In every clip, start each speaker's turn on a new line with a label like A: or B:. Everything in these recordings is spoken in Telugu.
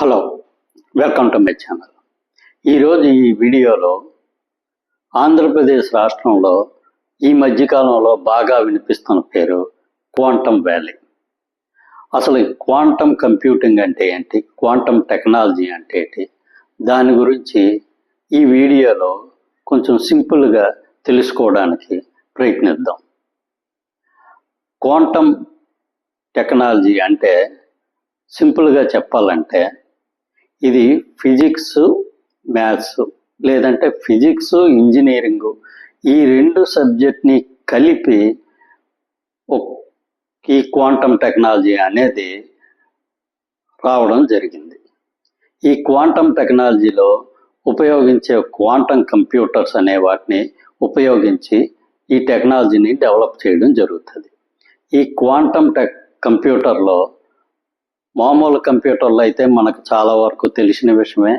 A: Hello welcome to my channel ఈరోజు ఈ వీడియోలో ఆంధ్రప్రదేశ్ రాష్ట్రంలో ఈ మధ్యకాలంలో బాగా వినిపిస్తున్న పేరు క్వాంటమ్ వ్యాలీ. అసలు క్వాంటమ్ కంప్యూటింగ్ అంటే ఏంటి? క్వాంటమ్ టెక్నాలజీ అంటే ఏంటి? దాని గురించి ఈ వీడియోలో కొంచెం సింపుల్గా తెలుసుకోవడానికి ప్రయత్నిద్దాం. క్వాంటమ్ టెక్నాలజీ అంటే సింపుల్గా చెప్పాలంటే ఇది ఫిజిక్స్ మ్యాథ్స్ లేదంటే ఫిజిక్స్ ఇంజనీరింగ్ ఈ రెండు సబ్జెక్ట్ని కలిపి ఈ క్వాంటమ్ టెక్నాలజీ అనేది రావడం జరిగింది. ఈ క్వాంటమ్ టెక్నాలజీలో ఉపయోగించే క్వాంటమ్ కంప్యూటర్స్ అనే వాటిని ఉపయోగించి ఈ టెక్నాలజీని డెవలప్ చేయడం జరుగుతుంది. ఈ క్వాంటమ్ టెక్ కంప్యూటర్లో మామూలు కంప్యూటర్లో అయితే మనకు చాలా వరకు తెలిసిన విషయమే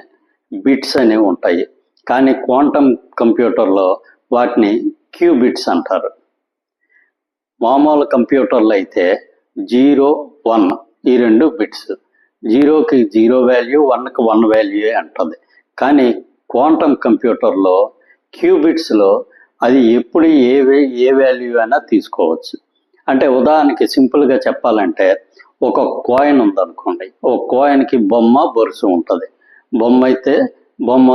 A: బిట్స్ అనేవి ఉంటాయి. కానీ క్వాంటమ్ కంప్యూటర్లో వాటిని క్యూబిట్స్ అంటారు. మామూలు కంప్యూటర్లో అయితే జీరో వన్ ఈ రెండు బిట్స్. జీరోకి జీరో వాల్యూ వన్కి వన్ వాల్యూ అంటుంది. కానీ క్వాంటమ్ కంప్యూటర్లో క్యూబిట్స్లో అది ఎప్పుడు ఏ ఏ వాల్యూ అయినా తీసుకోవచ్చు. అంటే ఉదాహరణకి సింపుల్గా చెప్పాలంటే ఒక కాయిన్ ఉందనుకోండి. ఒక కాయిన్కి బొమ్మ బొరుసు ఉంటుంది. బొమ్మ అయితే బొమ్మ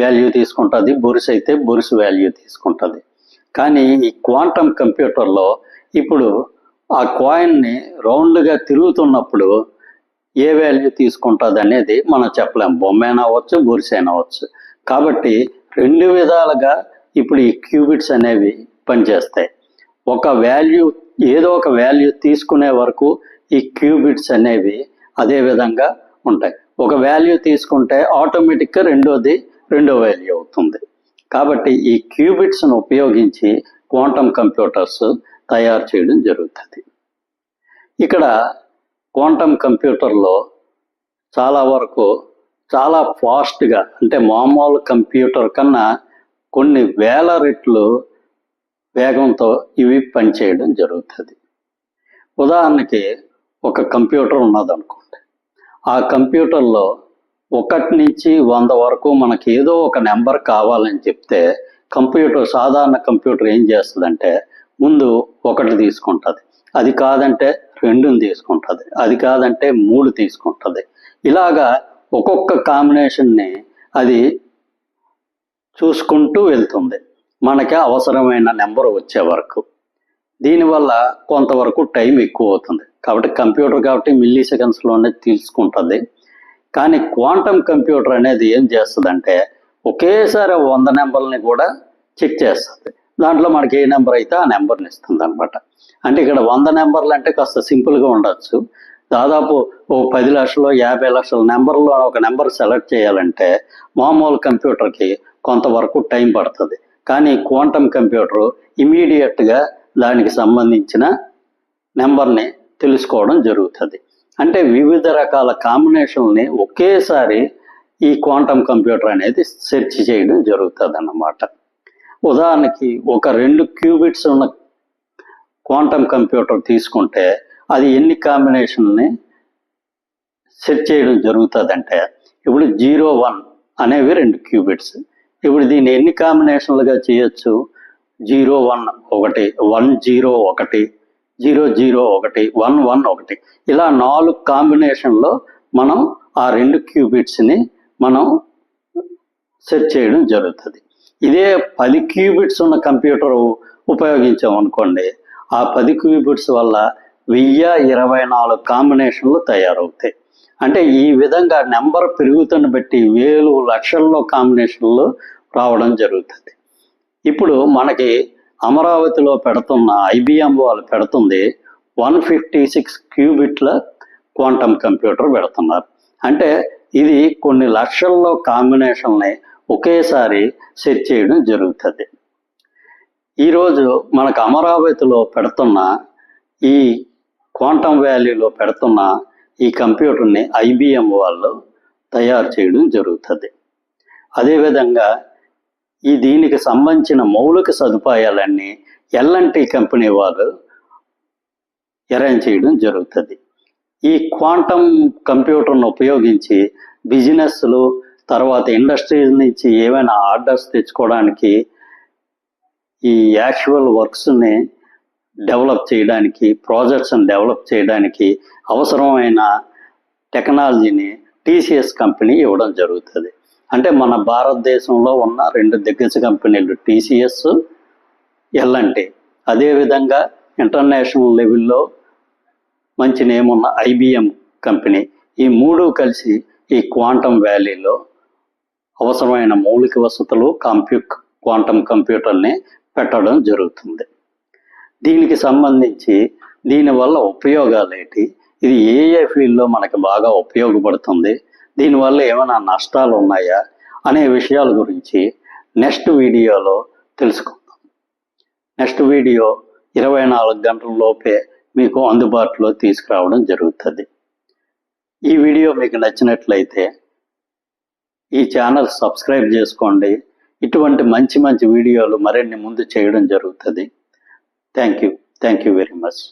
A: వాల్యూ తీసుకుంటుంది. బొరుసు అయితే బొరుసు వాల్యూ తీసుకుంటుంది. కానీ ఈ క్వాంటమ్ కంప్యూటర్లో ఇప్పుడు ఆ కాయిన్ని రౌండ్గా తిరుగుతున్నప్పుడు ఏ వాల్యూ తీసుకుంటుంది అనేది మనం చెప్పలేం. బొమ్మ అయినా అవ్వచ్చు బొరుసు అయినా అవ్వచ్చు. కాబట్టి రెండు విధాలుగా ఇప్పుడు ఈ క్యూబిట్స్ అనేవి పనిచేస్తాయి. ఒక వాల్యూ ఏదో ఒక వాల్యూ తీసుకునే వరకు ఈ క్యూబిట్స్ అనేవి అదే విధంగా ఉంటాయి. ఒక వాల్యూ తీసుకుంటే ఆటోమేటిక్గా రెండోది రెండో వాల్యూ అవుతుంది. కాబట్టి ఈ క్యూబిట్స్ను ఉపయోగించి క్వాంటమ్ కంప్యూటర్స్ తయారు చేయడం జరుగుతుంది. ఇక్కడ క్వాంటమ్ కంప్యూటర్లో చాలా వరకు చాలా ఫాస్ట్గా అంటే మామూలు కంప్యూటర్ కన్నా కొన్ని వేల రెట్లు వేగంతో ఇవి పనిచేయడం జరుగుతుంది. ఉదాహరణకి ఒక కంప్యూటర్ ఉన్నదనుకోండి. ఆ కంప్యూటర్లో ఒకటి నుంచి వంద వరకు మనకి ఏదో ఒక నెంబర్ కావాలని చెప్తే కంప్యూటర్ సాధారణ కంప్యూటర్ ఏం చేస్తుందంటే ముందు ఒకటి తీసుకుంటుంది. అది కాదంటే రెండుని తీసుకుంటుంది. అది కాదంటే మూడు తీసుకుంటుంది. ఇలాగా ఒక్కొక్క కాంబినేషన్ని అది చూసుకుంటూ వెళ్తుంది. మనకి అవసరమైన నెంబర్ వచ్చే వరకు. దీనివల్ల కొంతవరకు టైం ఎక్కువ అవుతుంది కాబట్టి కంప్యూటర్ కాబట్టి మిల్లీ సెకండ్స్లోనే తీసుకుంటుంది. కానీ క్వాంటమ్ కంప్యూటర్ అనేది ఏం చేస్తుందంటే ఒకేసారి వంద నెంబర్ని కూడా చెక్ చేస్తుంది. దాంట్లో మనకి ఏ నెంబర్ అయితే ఆ నెంబర్ని ఇస్తుంది అనమాట అంటే ఇక్కడ వంద నెంబర్లు అంటే కాస్త సింపుల్గా ఉండొచ్చు. దాదాపు ఓ పది లక్షలు యాభై లక్షల నెంబర్లో ఒక నెంబర్ సెలెక్ట్ చేయాలంటే మామూలు కంప్యూటర్కి కొంతవరకు టైం పడుతుంది. కానీ క్వాంటమ్ కంప్యూటర్ ఇమీడియట్గా దానికి సంబంధించిన నెంబర్ని తెలుసుకోవడం జరుగుతుంది. అంటే వివిధ రకాల కాంబినేషన్ని ఒకేసారి ఈ క్వాంటమ్ కంప్యూటర్ అనేది సెర్చ్ చేయడం జరుగుతుంది అన్నమాట ఉదాహరణకి ఒక రెండు క్యూబిట్స్ ఉన్న క్వాంటమ్ కంప్యూటర్ తీసుకుంటే అది ఎన్ని కాంబినేషన్ని సెట్ చేయడం జరుగుతుందంటే ఇప్పుడు జీరో వన్ అనేవి రెండు క్యూబిట్స్. ఇప్పుడు దీన్ని ఎన్ని కాంబినేషన్లుగా చేయొచ్చు? జీరో వన్ ఒకటి వన్ జీరో ఒకటి జీరో జీరో ఒకటి వన్ వన్ ఒకటి. ఇలా నాలుగు కాంబినేషన్లో మనం ఆ రెండు క్యూబిట్స్ని మనం సెట్ చేయడం జరుగుతుంది. ఇదే పది క్యూబిట్స్ ఉన్న కంప్యూటర్ ఉపయోగించాం అనుకోండి ఆ పది క్యూబిట్స్ వల్ల వెయ్యి ఇరవై నాలుగు కాంబినేషన్లు తయారవుతాయి. అంటే ఈ విధంగా నెంబర్ పెరుగుతున్న బట్టి వేలు లక్షల్లో కాంబినేషన్లు రావడం జరుగుతుంది. ఇప్పుడు మనకి అమరావతిలో పెడుతున్న ఐబిఎం వాళ్ళు పెడుతుంది వన్ ఫిఫ్టీ సిక్స్ క్యూబిట్ల క్వాంటమ్ కంప్యూటర్ పెడుతున్నారు. అంటే ఇది కొన్ని లక్షల్లో కాంబినేషన్ని ఒకేసారి సెట్ చేయడం జరుగుతుంది. ఈరోజు మనకు అమరావతిలో పెడుతున్న ఈ క్వాంటమ్ వ్యాలీలో పెడుతున్న ఈ కంప్యూటర్ని ఐబిఎం వాళ్ళు తయారు చేయడం జరుగుతుంది. అదేవిధంగా ఈ దీనికి సంబంధించిన మౌలిక సదుపాయాలన్నీ ఎల్ఎన్టీ కంపెనీ వాళ్ళు అరేంజ్ చేయడం జరుగుతుంది. ఈ క్వాంటమ్ కంప్యూటర్ను ఉపయోగించి బిజినెస్లు తర్వాత ఇండస్ట్రీస్ నుంచి ఏమైనా ఆర్డర్స్ తెచ్చుకోవడానికి ఈ యాక్చువల్ వర్క్స్ని డెవలప్ చేయడానికి ప్రాజెక్ట్స్ని డెవలప్ చేయడానికి అవసరమైన టెక్నాలజీని టీసీఎస్ కంపెనీ ఇవ్వడం జరుగుతుంది. అంటే మన భారతదేశంలో ఉన్న రెండు దిగ్గజ కంపెనీలు టీసీఎస్ ఎల్ఎన్టీ అదేవిధంగా ఇంటర్నేషనల్ లెవెల్లో మంచి నేమ్ ఉన్న ఐబిఎం కంపెనీ. ఈ మూడు కలిసి ఈ క్వాంటమ్ వ్యాలీలో అవసరమైన మౌలిక వసతులు కంప్యూ క్వాంటమ్ కంప్యూటర్ని పెట్టడం జరుగుతుంది. దీనికి సంబంధించి దీనివల్ల ఉపయోగాలు ఏంటి ఇది ఏ ఏ ఫీల్డ్లో మనకి బాగా ఉపయోగపడుతుంది? దీనివల్ల ఏమైనా నష్టాలు ఉన్నాయా అనే విషయాల గురించి నెక్స్ట్ వీడియోలో తెలుసుకుందాం. నెక్స్ట్ వీడియో ఇరవై నాలుగు గంటల లోపే మీకు అందుబాటులో తీసుకురావడం జరుగుతుంది. ఈ వీడియో మీకు నచ్చినట్లయితే ఈ ఛానల్ సబ్స్క్రైబ్ చేసుకోండి. ఇటువంటి మంచి మంచి వీడియోలు మరిన్ని ముందు చేయడం జరుగుతుంది. Thank you. Thank you very much.